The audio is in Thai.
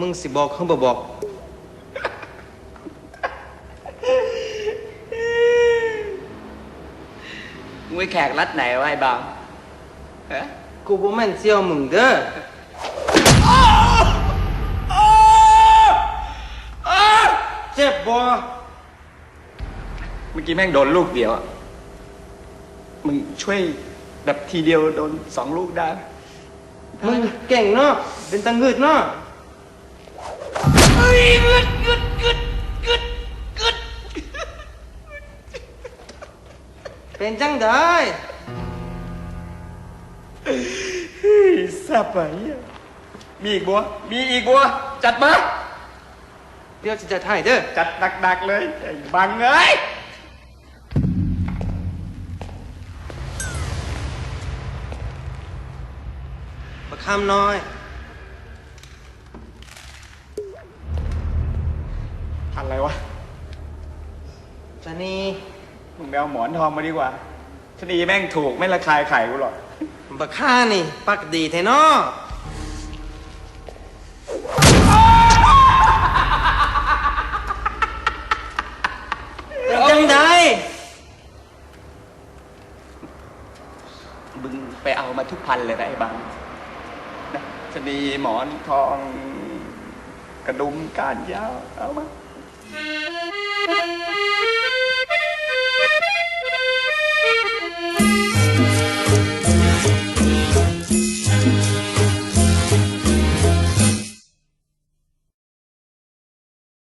มึงสิบอกเขาบ่บอกมึงไปแขกรัดไหนวะไอ้บางฮะกูบ่แม่นเสี่ยวมึงเด้อเจ็บบ่เมื่อกี้แม่งโดนลูกเดียวอะมึงช่วยแบบทีเดียวโดนสองลูกได้ไหมมึงเก่งเนาะเป็นตังงึดเนาะ เฮ้ยกึดกึดกึดกึดกึดเป็นจังได้เฮ้ยแซ่บไปอะมีอีกบัว มีอีกบัว จัดมา เดี๋ยวจะจัดให้เด้อ จัดหนักๆเลยไอ้บังเอ้ยประคำน้อย อะไรวะชะนีมึงไปเอาหมอนทองมาดีกว่าชะนีแม่งถูกไม่ระคายไข่กูหรอกบักข้านี่ ปักดีแท้เนาะเป็นจังได้มึงไปเอามาทุกพันเลยนะไอ้บังนะชะนีหมอนทอง กระดุมก้านยาว เอามา Thank you.